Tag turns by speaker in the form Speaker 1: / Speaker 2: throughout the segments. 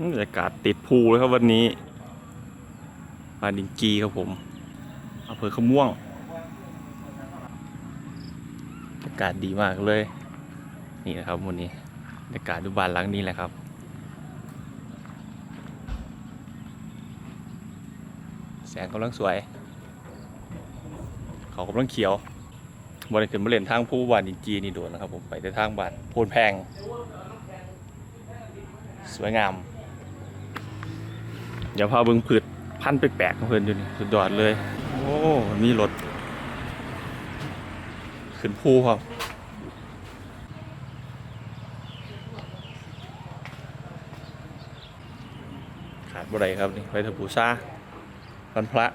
Speaker 1: บรรยากาศติดภูเลยครับวันนี้ปาดิงกีครับผมอำเภอขม่วงบรรยากาศดีมากเลย นี่นะครับวันนี้บรรยากาศดูบานหลังนี้แหละครับ แสงกำลังสวย เขากำลังเขียวบริเวณบริเวณทางผู้บานดินจีนี่โดนนะครับผมไปแต่ทางบานโพนแพง สวยงาม เดี๋ยวพาเบิ่งพืชพันธุ์แปลกๆของเพื่อนอยู่นี่สุดยอดเลย โอ้มีรถขึ้นภูครับขาดบ่ได้ครับนี่ไปเถอะปูซาวันพระ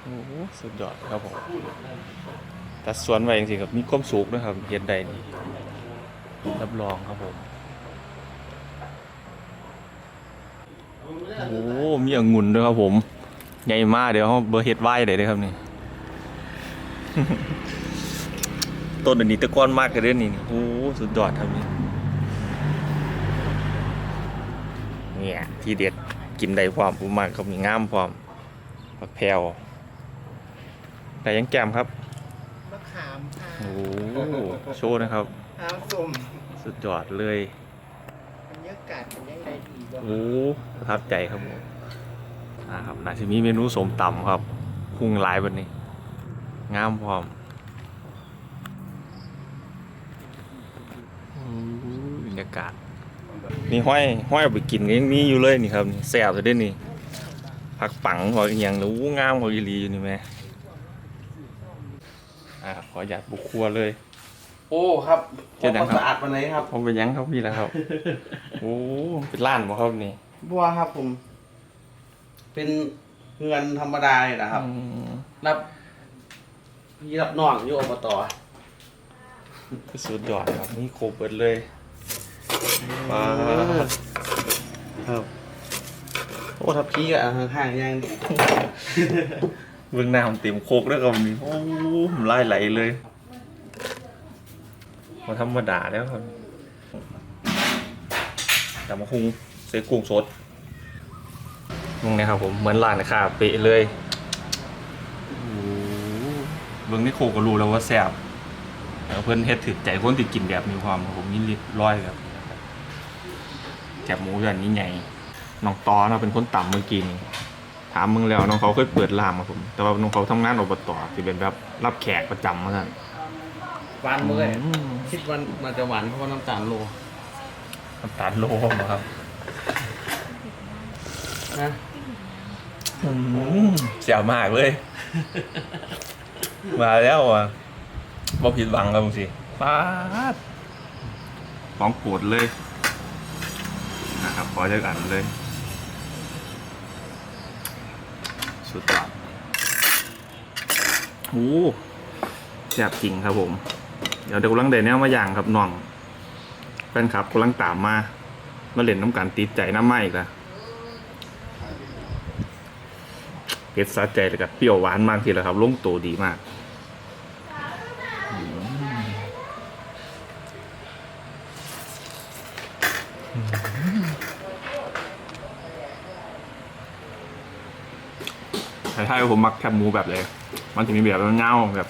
Speaker 1: โอ้สุดยอดครับผม ตัดสวนไว้จริงๆครับมีความสุขนะครับเห็นได้นี่รับรองครับผมโอ้โหมีองุ่นด้วยครับผมใหญ่มากเดี๋ยวเขาเบอร์เฮ็ดไว้เลยเด้ครับนี่ต้นอันนี้ตะก้อนมากเลยเด้อนี่โอ้สุดยอดครับนี่เนี่ยที่เด็ดกินได้พร้อมผมมากครับมีงามพร้อมผักแพรวแต่ยังแก้มครับ
Speaker 2: ขามค่ะ
Speaker 1: โอ้โหโชว์นะครับ
Speaker 2: น้ำส้ม
Speaker 1: สุดยอดเลย
Speaker 2: บรรยากาศเป็นยังไงดีบ้าง
Speaker 1: โอ้ประทับใจครับผมอ่าครับน่าจะมีเมนูสมตำครับพุงหลายวันนี้ งามพร้อมโอ้ยบรรยากาศนี่ห้อยห้อยเอาไปกินก็ยังมีอยู่เลยนี่ครับนี่แซ่บเลยเด้นี่ผักปังหัวอหย่างแล้วอู้งามหัวอีหลีอยู่นี่แม่ อ่าขออยากบุกครัวเลย
Speaker 3: โอ้ครับ
Speaker 1: เจ็ดยังครับ
Speaker 3: สะอาดวันไหนครับ
Speaker 1: ผมเป็นหยังครับพี่แล้วครับ โอ้เป็นร้านบ่ครับนี่
Speaker 3: บัวครับผม เป็นเงินธรรมดาเนี่ยนะครับ
Speaker 1: อืม
Speaker 3: รับพี่รับน้องอยู่อบต
Speaker 1: สุดยอดครับนี่โครบเบิดเลยปลา
Speaker 3: ครับ โอ้ทับพี่กับห่างๆยัง
Speaker 1: เบื้องหน้าผมเต็มโคกแล้วครับนี่โอ้ผมไล่ไหลเลยมาธรรมดาแล้วครับแต่มาคุงใส่กุ้งสดนี่นะครับผมเหมือนร้านค้าเป๊ะเลยโอ้เบื้องนี่โคกก็รู้แล้วว่าแซ่บแล้วเพื่อนเฮ็ดถือใจคนที่กินแบบมีความครับผมนี่ริบร้อยครับแกบหมูอย่างนี้ใหญ่น้องตอเนาะเป็นคนต่ำเมื่อกี้นี่ ถามมึงแล้วน้องเขาเคยเปิดร้านมาผม แต่ว่าน้องเขาทำงานอบตที่เป็นแบบรับแขกประจำมาสั่น
Speaker 3: หวานเมื่อย
Speaker 1: อืม
Speaker 3: คิดว่ามันจะหวานเพราะว่าน้ำตาลโล
Speaker 1: น้ำตาลโลมาครับ
Speaker 3: นะ
Speaker 1: เสียวมากเลย มาแล้วอะบ่ผิดหวังครับมึงสิป้าดของโปรดเลยนะครับขอจากอันเลย สุดยอดโอ้แซ่บจริงครับผม เดี๋ยวเดี๋ยวกำลังเดินแนวมาอย่างครับน้องแฟนคลับกำลังตามมา มาเล่นน้ำกันติดใจน้ำไหมอีกละเผ็ดสะใจเลยครับเปรี้ยวหวานมากทีแล้วครับลงตัวดีมากอืมใช่ๆ ผมมักแคบหมูแบบเลย มันจะมีแบบเงาแบบ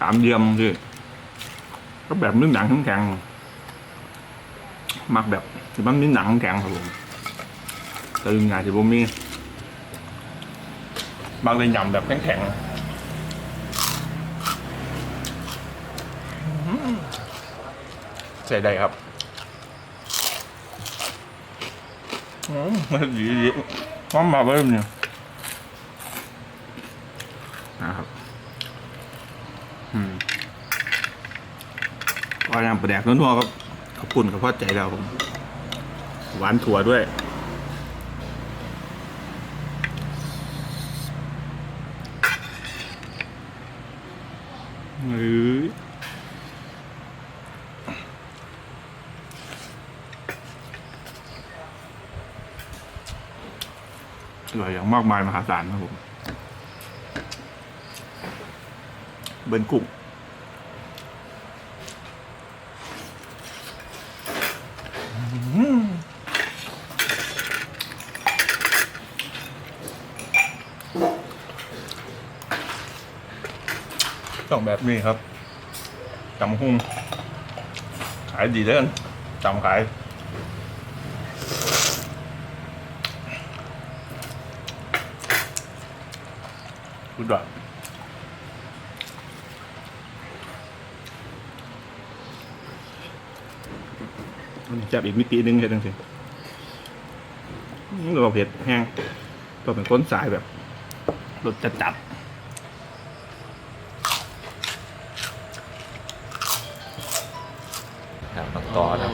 Speaker 1: สามเดียมคือก็แบบนึ่งหนังแข็งๆมักแบบที่มันมีหนังแข็งครับผมแต่ยังไงที่ผมมีบางเลยยำแบบแข็งๆอื้อหือใส่ได้ครับอืมมันดีดีหอมมาเบิ่มเนี่ยะครับ อืม ว่าน้ำปลาแดกนัวๆก็ขอบคุณกับพ่อใจแล้วผมหวานถั่วด้วยหรืออร่อยอย่างมากมายมหาศาลครับผม เบิร์นกุ้ง ต้องแบบนี้ครับจำหุ้งขายดีเด้อนจำขายสุดยอดมันจับอีกมิตินึงเห็นจังสินี่เราเผ็ดแห้งตัวเป็นก้นสายแบบรสจัดจัด ครับต่อนะ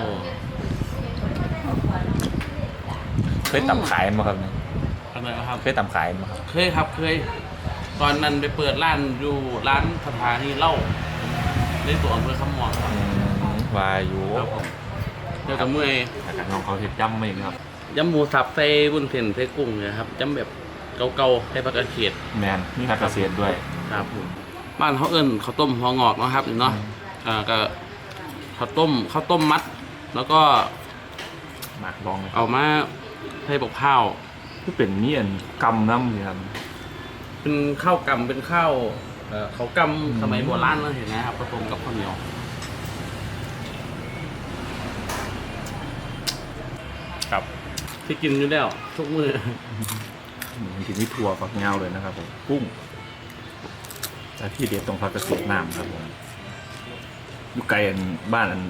Speaker 1: เคยตำขายมั้ยครับเนี่ย
Speaker 4: อะไรนะครับ
Speaker 1: เคยตำขายมั้ยครับ
Speaker 4: เคยครับเคย ตอนนั้นไปเปิดร้านอยู่ร้านสถานีเหล้าในตัวอำเภอคำมอนครับ
Speaker 1: วาอยู่
Speaker 4: ครับผมเดี๋ยวกับเมื่อย
Speaker 1: อาการน้องเขาเห็ดย่ำมาอีกครับ
Speaker 4: ยำหมูสับใส่บุญเส้นใส่กุ้งเนี่ยครับยำแบบเก่าๆใส่ผักกระเขียด
Speaker 1: แมนมีผักเกษตรด้วย
Speaker 4: ครับผมบ้านเขาเอิ้นข้าวต้มหัวงอกเนาะครับเนาะอ่าก็ ข้าวต้มข้าวต้มมัด แล้วก็
Speaker 1: มาลองเลย
Speaker 4: เอามาใส่บกข้าว
Speaker 1: คือเป็นเมียนกำน้ำเลยครับ
Speaker 4: เป็นข้าวกำเป็นข้าวเอ่อเขาวกำสมัยโบราณเราเห็นไหมครับผสมกับข้าวเหนียว
Speaker 1: ครับ
Speaker 4: ที่กินอยู่แล้วทุกมือ
Speaker 1: มันกินที่ถั่วฝักเงาเลยนะครับผมกุ้งแต่ที่เด็ดตรงผักเกษตรน้ำครับผม อยู่ไกลอันบ้านอัน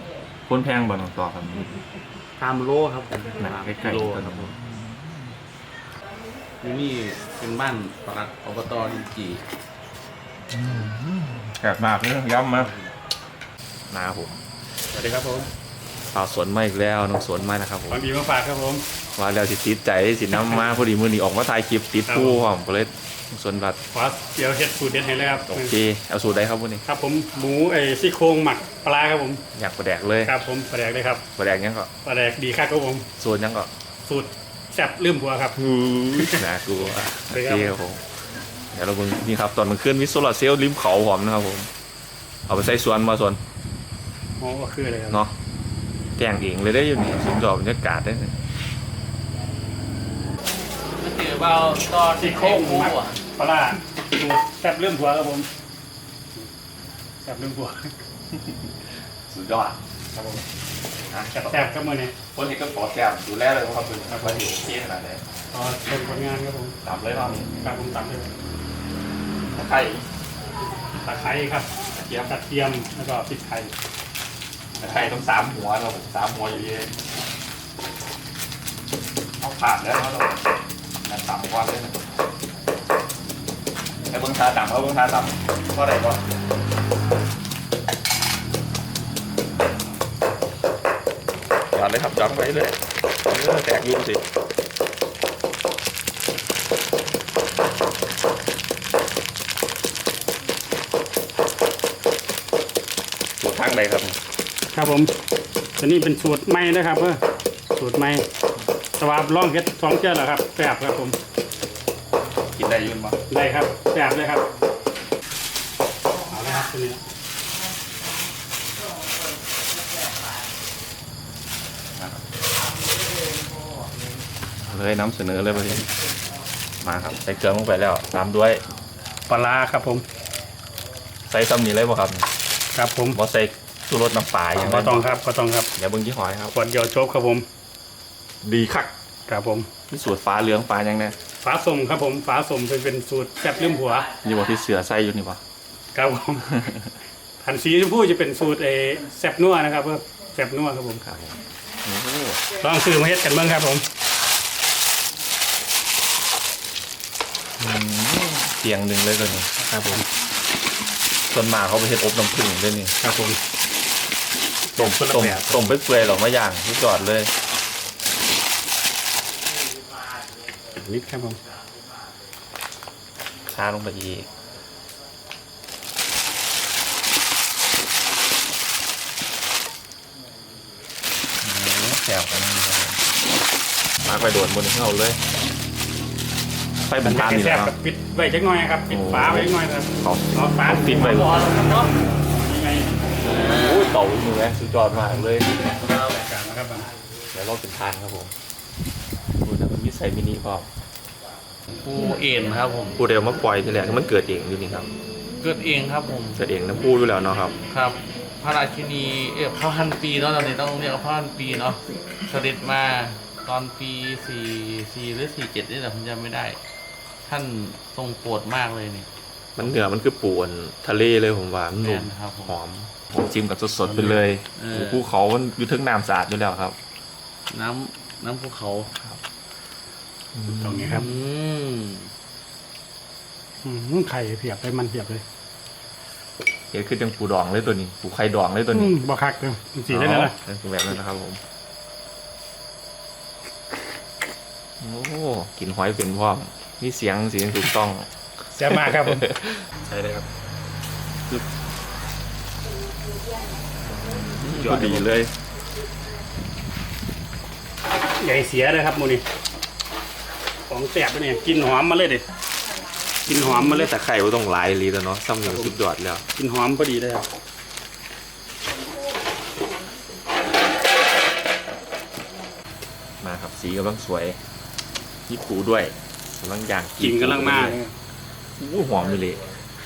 Speaker 1: พ้นแพงบ้านหนองต่อครับ
Speaker 4: ตามโลครับผม
Speaker 1: หนัก
Speaker 4: ตาม
Speaker 1: ใกล้
Speaker 4: โล
Speaker 1: ๆกัน
Speaker 4: ค
Speaker 1: ค
Speaker 4: รั
Speaker 1: รั
Speaker 4: บบผ
Speaker 1: ผมม
Speaker 4: อยู่นี่เป็นบ้านปลัดอบตดินจี
Speaker 1: แขกมากเลยย้ำมานาผม
Speaker 5: สวัสดีครับผม
Speaker 1: ข่าวสวนมาอีกแล้วน้องสวนมานะครับผม
Speaker 5: ของดีมาฝากครับผม
Speaker 1: ว่าแล้วสิติดใจสิน้ำมาพอดีมือนี้ออกมาถ่ายคลิปติดผู้พร้อมก็เลยสวนบัด
Speaker 5: ขอเดี๋ยวเฮ็ดสูตรเด็ดให้เลยครับ
Speaker 1: โอเคเอาสูตรได้ครับวันนี้
Speaker 5: ครับผมหมูไอ้ซี่โครงหมักปลาครับผม
Speaker 1: อยากประแดกเลย
Speaker 5: ครับผมปลาแดกเลยครับ
Speaker 1: ประแดกยังก็
Speaker 5: ปลาแดกดีครับครับผม
Speaker 1: ส่วนยังก็
Speaker 5: สูตรแซ่บลืมหัวครับ
Speaker 1: ฮู้น่ากลัวโอ
Speaker 5: ไป
Speaker 1: เค
Speaker 5: ครับ
Speaker 1: ครับผมเดี๋ยวเราเบิ่งนี่ครับตอนมันขึ้นวิโซลาร์เซลล์ริมเขาหอมนะครับผม เอาไปใส่สวนมาสวน
Speaker 5: โอ้ก็คืออะไรครับ
Speaker 1: เนาะแกงเองเลยได้ออยู่นี่สุดยอดบรรยากาศได้เลย
Speaker 4: ก็ถือว่าตอน
Speaker 5: ซี่โครงหมักปลาสูตรแซ่บลืมหัวครับผมแซ่บลืมหัว
Speaker 1: สุดยอด
Speaker 5: ครับผม
Speaker 1: นะ
Speaker 5: แซ่บๆครับมื้อนี้
Speaker 1: คนนี้ก็ขอแก้มดูแลเลยครับคุณว่าอยู่ที่ขนาดไหน
Speaker 5: ขอเป็นผลงานครับผม
Speaker 1: ตามเลยเนาะ
Speaker 5: ครับผมตามเลย
Speaker 1: ไข่
Speaker 5: ตะไคร้ครับ
Speaker 1: กระเทียม
Speaker 5: กระเทียมแล้วก็พริกไทย
Speaker 1: ไข่ต้องสามหัวเราสามหัวอยู่ดีเอาผ่านแล้วเรา นั่นต่ำกว่าเลยนะไอ้เบิ้งทาต่ำเอาเบิ้งทาต่ำก็ได้ก็จอดเลยครับจอดไปเลยเออแตกยุ่งสิสูตรทางใดครับ
Speaker 5: ครับผมตัวนี้เป็นสูตรใหม่นะครับเพื่อสูตรให ม่สวาบลองเฮ็ดสองเจ้าแล้วครับแซ่บครับผม
Speaker 1: กินได้อยืนมา
Speaker 5: ได้ครับแซ่บเลยครับเอาละครับตัวนี้
Speaker 1: เลยน้ำเสนอเลยประเด็นมาครับใส่เครื่องลงไปแล้วตามด้วย
Speaker 5: ปลาร้าครับผม
Speaker 1: ใส่ซ้ำนี้เลยบ่ครับ
Speaker 5: ครับผม
Speaker 1: บ่ใส่ชูรสน้ำปลาอย่าง
Speaker 5: ก็
Speaker 1: นั้น
Speaker 5: ต้องครับก็ต้องครับ
Speaker 1: เดี๋ยวเบิ่งยี่ห้อยครับ
Speaker 5: ขวดเดียวจบครับผม
Speaker 1: ดีคัก
Speaker 5: ครับผม
Speaker 1: ที่สูตรฟ้าเหลืองฟ้ายังไง
Speaker 5: ฝาสมครับผมฝาสมเป็นเป็นสูตรแซ่บลืมหัว
Speaker 1: นี่บอกที่เสือใส่อยู่นี่ปะ
Speaker 5: ครับผมอันสีชมพูจะเป็นสูตรเออแซ่บนัวนะครับเพื่อแซ่บนัวครับผม
Speaker 1: ครับผมโอ้โห
Speaker 5: ลองซื้อมาเฮ็ดกันเบ้างครับผม
Speaker 1: เตียงหนึ่งเลยตัวนี้
Speaker 5: ครับผม
Speaker 1: ส่วนมากเขาไปเฮ็ดอบน้ำผึ้งด้วยนี่
Speaker 5: ครับผม
Speaker 1: ต้ม
Speaker 5: คนละ
Speaker 1: ต้ม
Speaker 5: แบบ
Speaker 1: ต้มไปเปื่อยๆหรอมาย่างที่จอดเลย
Speaker 5: นิดครับผม
Speaker 1: ชาลงไปอีกโอ้โหแสบกันนี่ครับผมมาร์กไปโดนบนเขาเลยฟบรรทัดนี่แห
Speaker 5: แซ่
Speaker 1: ละ
Speaker 5: บ
Speaker 1: ค
Speaker 5: กั
Speaker 1: รั
Speaker 5: บบปิดไว้จักหน่อยครับปิดฝาไว้จักหน่อยครับ
Speaker 1: เขา
Speaker 5: เอาฝา
Speaker 1: เขาปิดไว้
Speaker 5: ร้อนครับเนาะยังไง
Speaker 1: โอ้ยเต่ามือสุดยอดมากเลย
Speaker 5: เอารายการนะครับ
Speaker 1: เดี๋ยวเราเป็นทานครับผมดูนะมันมีใส่มินิพร้อม
Speaker 4: ปูเอ็นครับผม
Speaker 1: พูดเดียวมาปล่อยทีแรกมันเกิดเองอยู่นี่ครับ
Speaker 4: เกิดเองครับผม
Speaker 1: เกิดเองนะพูดอยู่แล้วเนาะครับ
Speaker 4: ครับ พระราชินีเอ๊ะพระพันปีเนาะตอนนี้ต้องเรียกว่าพระพันปีเนาะเสด็จมาตอนปีสี่สี่หรือสี่เจ็ดนี่แหละผมจำไม่ได้ ท่านทรงโปรดมากเลยนี่
Speaker 1: มันเหนือมันคือปูนทะเลเลยผมว่ามันนุ่ม
Speaker 4: แม่นครับผม
Speaker 1: หอมผมจิ้มกับสดๆไปเลย
Speaker 4: เออ
Speaker 1: ภูเขามันอยู่ทึงน้ำสะอาดอยู่แล้วครับ
Speaker 4: น้ำน้ำภูเขา
Speaker 5: ตรงนี้ครับ
Speaker 4: อืม
Speaker 5: อืมไข่เพียบเลยมันเพียบเลย
Speaker 1: เห็นคือจังปูดองเลยตัวนี้ ปูไข่ดองเลยตัว
Speaker 5: อื
Speaker 1: นี้
Speaker 5: มบ่คักเลยสีได้แล้วล่ะ
Speaker 1: อ๋อเป็นแบบนั้นนะครับผม โอ้กินหอยเป็นพร้อมมีเสียงเสียงถูกต้อง
Speaker 5: แซ่บมากครับผม
Speaker 1: ใช่เลยครับพอดีเลย
Speaker 5: ใหญ่เสียเลยครับหมูนี่ ของแซ่บไปเนี่ยกินหอมมาเลยเด็ดกินหอมมาเลย
Speaker 1: แต่ไข่ก็ต้องหลายลีแล้วเนาะซ้ำหนึ่งสุดยอดแล้ว
Speaker 5: กินหอมพอดีเลยครับ
Speaker 1: มาครับสีกำลังสวยมีปูด้วยกำลังย่าง
Speaker 5: กินกำลังมาก
Speaker 1: อู้หอมอยู่เลย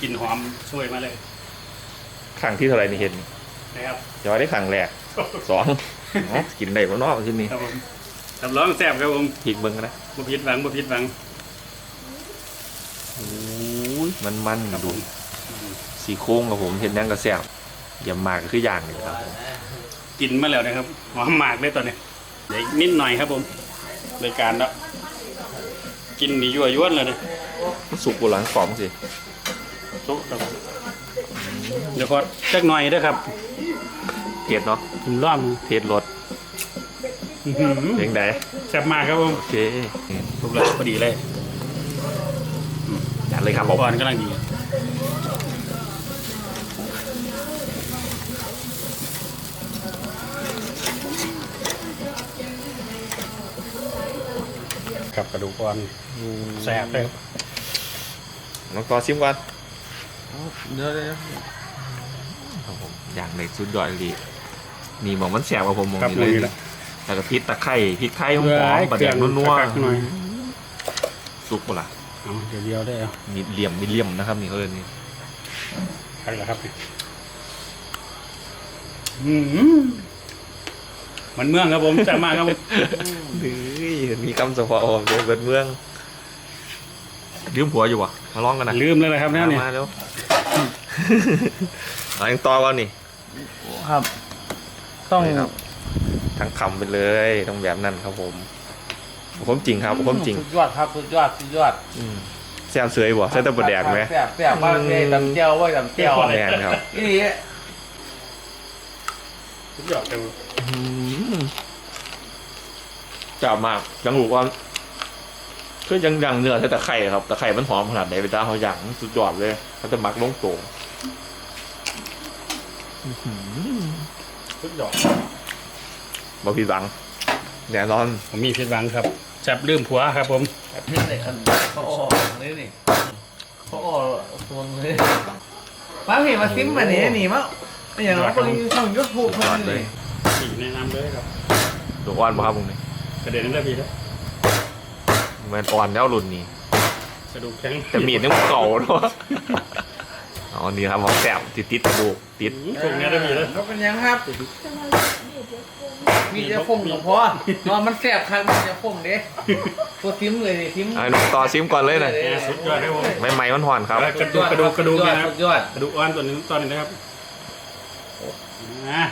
Speaker 5: กินหอมช่วยมาเลย
Speaker 1: ครั้งที่เท่าไหรนี่เห็น
Speaker 5: นะครับ
Speaker 1: จะว่าได้ครั้งแรกสองอ๋อกินได้บ่เนอกที่นี่
Speaker 5: ค รับผมรับรองแซ่บครับผม
Speaker 1: พริกเบิ้งก็ได้
Speaker 5: บ่ผิดหวังบ่ผิดหวัง
Speaker 1: โอ้ยมันมันๆดูสีโค้งกับผมเห็นนั่งก็แซ่บอย่ามากก็คืออย่างหนึงครับผม
Speaker 5: กินมาแล้วนะครับหอมมากเลยตอนนี้เดี๋ยวอีกนิดหน่อยครับผมรายการแล้วกินนี่ยั่วยวนเลยเนี่ย
Speaker 1: มันสุกบนหลังฟอมสิ
Speaker 5: ซุปครับเดี๋ยวพอจักหน่อยเด้อครับ
Speaker 1: เผ็ดเนาะ
Speaker 5: กินร่อม
Speaker 1: เผ็ดรส
Speaker 5: อื้อหือ
Speaker 1: เพียงใด
Speaker 5: แซ่บมากครับผม
Speaker 1: โอเค
Speaker 5: ทุกเลยพอดีเลย
Speaker 1: จัดเลยครับผม
Speaker 5: ก่อนกำลังดีครับกระดูกอ่อนแซ่บเลยครับ
Speaker 1: น้องกอชิมก่อน
Speaker 4: เดี๋ยวเดี๋ยว
Speaker 1: ครับผมอย่างในสุดยอดเลยนี่มองมันแสบกว่าผมมอง
Speaker 5: ครับ
Speaker 1: นี่
Speaker 5: มื
Speaker 1: เล
Speaker 5: อย แล้ว
Speaker 1: แล้วก็พริกตะไคร้พริกไทยหอ
Speaker 5: เพื่อ
Speaker 1: ม
Speaker 5: ให้
Speaker 1: ๆประ
Speaker 5: เครื่
Speaker 1: เดี๋
Speaker 5: อยง
Speaker 1: วนัว
Speaker 5: คักๆหน่อย
Speaker 1: ๆสุกปะล่ะ
Speaker 5: เอาเดี๋ยวเดียวได้เอา
Speaker 1: มีเหลี่ยมมีเหลี่ยมนะครับนี่เขาเรียกนี่
Speaker 5: ใครล่ะครับเนี่ยอืมมันเมืองครับผมแซ่บมากครับผม
Speaker 1: เฮ้ยมีคำเฉพาะผมเดี๋ยวเบิดเมืองลืมผัวอยู่วะมาลองกันนะ
Speaker 5: ลืมเลยนะครับเนี่ยเนี่ย
Speaker 1: มาเร็วเอายังต่อก่อนนี่
Speaker 4: ครับ ต้อง
Speaker 1: นี่ครับ ทั้งคำไปเลยต้องแบบนั้นครับผมผมจริงครับผมจริง
Speaker 4: สุดยอดครับสุดยอดสุดยอด
Speaker 1: อืมแซ่บเสยบ่ใส่แตะบดแดกไหม
Speaker 4: แซ่บแซ่บมากเลยดำเจียวว่าดำเจียว
Speaker 1: แม่นครับ
Speaker 4: นี่
Speaker 5: สุดยอดเลย
Speaker 1: จับมากยังรู้ว่าคือยังยังเนื้อใส่ตะไคร่ครับตะไคร่มันหอมขนาดไหนไปจ้าเขาอย่างสุดยอดเลยเขาจะหมักลงโตง
Speaker 5: สุดยอด
Speaker 1: บะพี่บังแน่นอน
Speaker 5: ผมมีผิดหวังครับแซ่บลืมผัวครับ ผม
Speaker 4: นี่ไหนอันเขาออกนี่นี่เขาออกตัวนี้มาพี่มาซิมมาเนี่ยนี่มั้งอย่างเราคนช่องยูทูบคนนี้
Speaker 5: สีแนะนำเลยครับ
Speaker 1: ดูอ่อนบ่ครับมึงนี่
Speaker 5: กระเด็นได้พี่แล้ว
Speaker 1: มันอ่อนแล้วรุ่นนี้
Speaker 5: กระดูกแข็ง
Speaker 1: แต่มีดนี่มันเก่าเนาะอ๋อนี่ครับของแสบติดติดกระดูกติด
Speaker 5: พวกนี้ได้พี่แล้ว
Speaker 4: เขาเป็นยังครับ มีจะคมกับพ่อนอนมันแสบครับมีจะคมเด้ตัวซิมเลยดิซิม
Speaker 1: ไอ้น้องต่อซิมก่อนเลยนะ
Speaker 5: แหม่สุดยอดครับผม
Speaker 1: ไม่ไหม้มันห่อนครับ
Speaker 5: แล้วกระดูกกระดูกกระดูก
Speaker 4: สุยอ
Speaker 5: นะครับ
Speaker 4: สุดยอด
Speaker 5: กระดูกอ่อนตัวนี้ตอนนี้นะครับนะ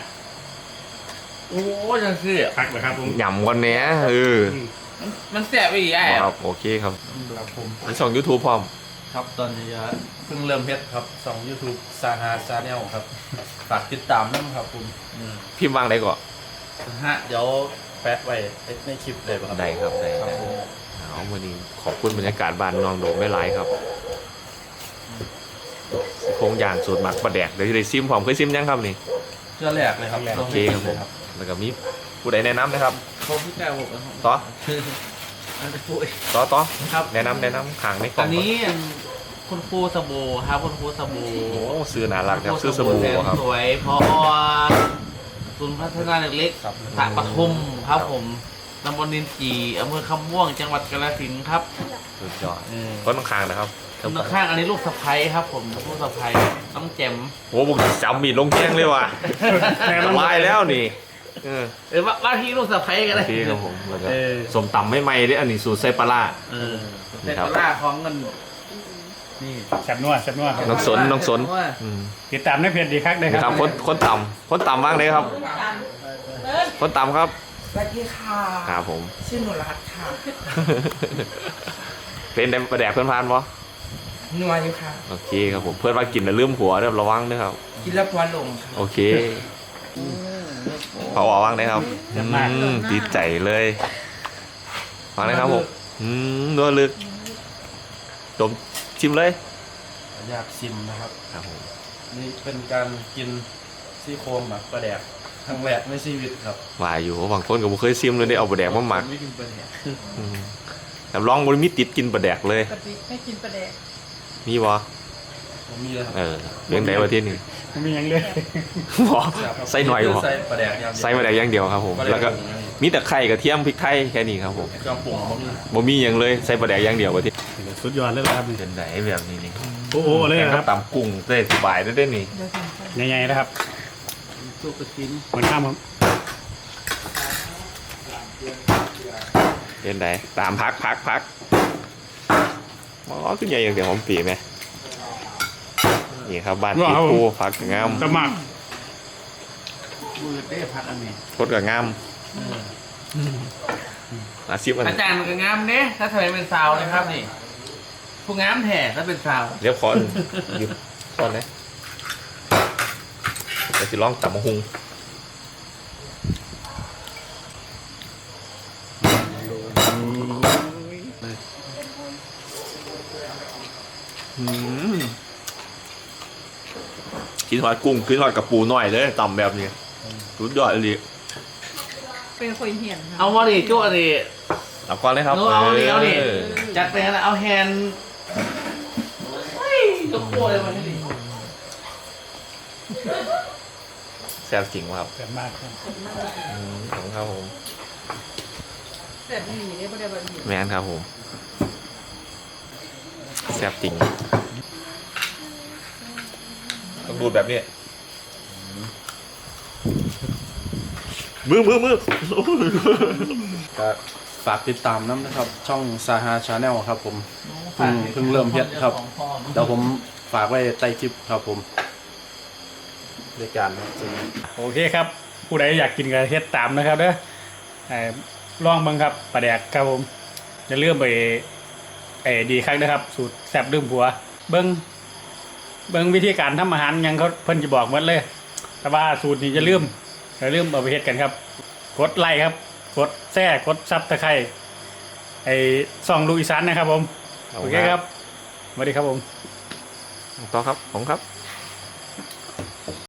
Speaker 4: โอ้จังสิ
Speaker 5: พักเลยครับผม
Speaker 1: หย่ำก่อนเนี้ยเออ
Speaker 4: มันแสบไปอีกไอ้
Speaker 1: ครับโอเคครับ
Speaker 5: ครับผม
Speaker 1: อันสองยูทูบพร้อม
Speaker 6: ครับตอนนี้ฮะเพิ่งเริ่มเฮ็ดครับสอง YouTube ซาฮาซาแนลครับฝากติดตามด้วยครับคุณ
Speaker 1: พิมพ์วางได้ก่อน
Speaker 6: ฮะเดี๋ยวแปะไว้ในคลิปเลยป่ะครับ
Speaker 1: ได้ครับได้
Speaker 6: ครับ
Speaker 1: ได้
Speaker 6: ผม
Speaker 1: เอาวันนี้ขอบคุณบรรยากาศบ้านน้องโดมไม่หลายครับโครงย่างสูตรหมักปลาแดกเดี๋ยวจะได้ซิมพร้อมเคยซิมยังครับนี่
Speaker 6: เชื่อแรกเลยครับ
Speaker 1: โอเคครับผมแล้วก็มีผู้ใดแนะนำนะครับ
Speaker 4: เขาพี่แก้วผม
Speaker 1: ต่อ
Speaker 4: อ
Speaker 1: ต่อต่อ
Speaker 4: ครับ
Speaker 1: แนะนำแนะนำขางในกล่อ
Speaker 4: อั
Speaker 1: ง
Speaker 4: นนี้คุณครูสบู่ครับคุณครูสบู่
Speaker 1: โอ้ซื้อหนารักครับซื้อสบู่
Speaker 4: แสน
Speaker 1: ครับ
Speaker 4: สวยพอศูนย์พัฒนาเล็กๆ
Speaker 6: ครับ
Speaker 4: สระปทุมครับผมตำบลนินจีอำเภอคำม่วงจังหวัดกาฬสินธุ์ครับ
Speaker 1: สุดยอดต้นข้างนะครับ
Speaker 4: ข้างๆอันนี้ลูกสะพ้ยครับ ผมลูกสะพ้ยน้องแจ่ม
Speaker 1: โอ้บุกจำมีดลงแข้งเลยว่ะ
Speaker 5: แม่มัน
Speaker 1: ลายแล้วนี่ เออ
Speaker 4: เออว่าว่าที่ลูกสะพ้ยกันเลย
Speaker 1: พี่ครับผมแล้วก็
Speaker 4: เออ
Speaker 1: สมตำไม่ไหม่ด้วยอันนี้สูตรไซปลาร่า
Speaker 4: เออ
Speaker 1: นี่
Speaker 4: แต่
Speaker 1: ครับ
Speaker 4: ตลาของเงินนี่
Speaker 5: แซ่บนัวแซ่บนัวครับ
Speaker 1: น้องสนน้องสน
Speaker 4: ว่า
Speaker 1: อืม
Speaker 5: ติดตามในเพจดีครับเลย
Speaker 1: นี่
Speaker 5: ค
Speaker 1: ค
Speaker 5: รั
Speaker 1: รั
Speaker 5: บบ
Speaker 1: คนคนต่ำคนต่ำบ้างเลยครับ คนต่ำครับ
Speaker 7: สวัสดีค่ะ
Speaker 1: ครับผม
Speaker 7: ชื่อหนูรัตค่ะ
Speaker 1: เป็นได้ประแดกเพื่อนพานปะ
Speaker 7: นัวอยู่ค่ะ
Speaker 1: โอเคครับผมเพื่อนว่ากินแล้วลืมหัวเด้อระวังด้วยครับ
Speaker 7: กินแล้วพวนลงค่ะ
Speaker 1: โอเค พอออกว่างได้ครับอืมดีใจเลยฟังได้ครับผมอืมนัวลึกดมชิมเลย
Speaker 6: อยากชิมนะครับ
Speaker 1: ครับผม
Speaker 6: นี่เป็นการกินซี่โครงหมักปลาแดกครั้งแรกในชีวิตครับ
Speaker 1: ว่าอยู่บางคนก็บ่เคยซิมเลยได้เอาปลาแดกมาหมัก
Speaker 6: ไม่กินปลาแดก
Speaker 1: อืมแต่ลองบนมีติดกินปลาแดกเลย
Speaker 7: ปกติไม่กินปลาแดก
Speaker 1: มีวะ
Speaker 6: ผมมีแล้วครับ
Speaker 1: เออเลี้ยงได้ประเทศนี้
Speaker 5: มันมีอย่างเลย
Speaker 1: บ่ใส่หน่อยบ่
Speaker 6: ใส่ปลาแดกอย่างเดียว
Speaker 1: ใส่ปลาแดกอย่างเดียวครับผม
Speaker 6: ปลาแดก
Speaker 1: แล้วก็
Speaker 6: ผงอันนี้
Speaker 1: มีแต่ไข่กระเทียมพริกไทยแค่นี้ครับผม
Speaker 6: เครื่องปรุงผมมี
Speaker 1: บ่มีอย่างเลยใส่ปลาแดกอย่างเดียวประเทศ
Speaker 5: สุดยอดเลยครับ
Speaker 1: เป็นไหนแบบนี้นี่
Speaker 5: โอ้โหเลยครับ
Speaker 1: ตำกุ้งได้สบายได้ได้นี่
Speaker 5: ใหญ่ๆนะครับ
Speaker 4: ตัวกระชิ้น
Speaker 5: เหมือนข้ามครับ
Speaker 1: เป็นไหนตามพักพักพักอ๋อขึ้นใหญ่อย่างเดียวหอมปีไหม นี่ครับบ้านพี่ปูพักกับงาม
Speaker 5: สมัคร
Speaker 4: มือเต้พักอันนี้
Speaker 1: พดกับงามอาชีพอัน
Speaker 4: อาจารย์มันก็งามเด้ถ้าทำไมเป็นสาวนะครับนี่ผู้งามแท้ถ้าเป็นสาว
Speaker 1: เรียบคอนหยุดคอนเลยเดี๋ยวสิลองตำมะฮุง กินทอดกุ้งกินทอดกับปูหน่อยเลยต่ำแบบนี้สุดยอดเลย
Speaker 7: เป็นคนเหียนค่ะ
Speaker 4: เอาวะดิจุ๊ดิ
Speaker 1: ตับก่อนเลยครับ
Speaker 4: หนูเอาดิเอาดิ
Speaker 1: อ
Speaker 4: จัดไปแล้วเอาแฮนด์เฮ้ยยกโป้เลยมันนี่
Speaker 1: แซ่บจริงว่ะครับ
Speaker 5: แซ่บมากครับ
Speaker 1: อืมของครับผม
Speaker 7: แบบหนีได้ปะเดี๋ยวแบบหนี
Speaker 1: แมนครับผมแซ่บจริง ต้องดูดแบบนี้มือมือมือ
Speaker 6: ก็ฝากติดตามน้ำนะครับ ช่องซาฮาชาแนลครับ ผมเพิ่งเพิ่งเริ่มเฮ็ดครับเดี๋ยวผมฝากไว้ใต้คลิปครับผมในการครับ
Speaker 5: โอเคครับ ผู้ใดอยากกินกระเทียมตามนะครับเด้อเอ่อลองเบิ่งครับปลาแดกครับผมจะเลื่อมไปไอ้ดีครั้งนะครับ สูตรแซ่บลืมผัว เบิ่ง เบิ่งวิธีการทำอาหารหยังเขาเพิ่นจะบอกหมดเลย แต่ว่าสูตรนี้จะลืมจะลืมเอาไปเฮ็ดกันครับ กดไลค์ครับ กดแซ่กดซับตะไคร้ไอ้ซ่องลูกอีสานนะครับผม โอเคครับสวัสดีครับผม
Speaker 1: ต่อครับผมครับ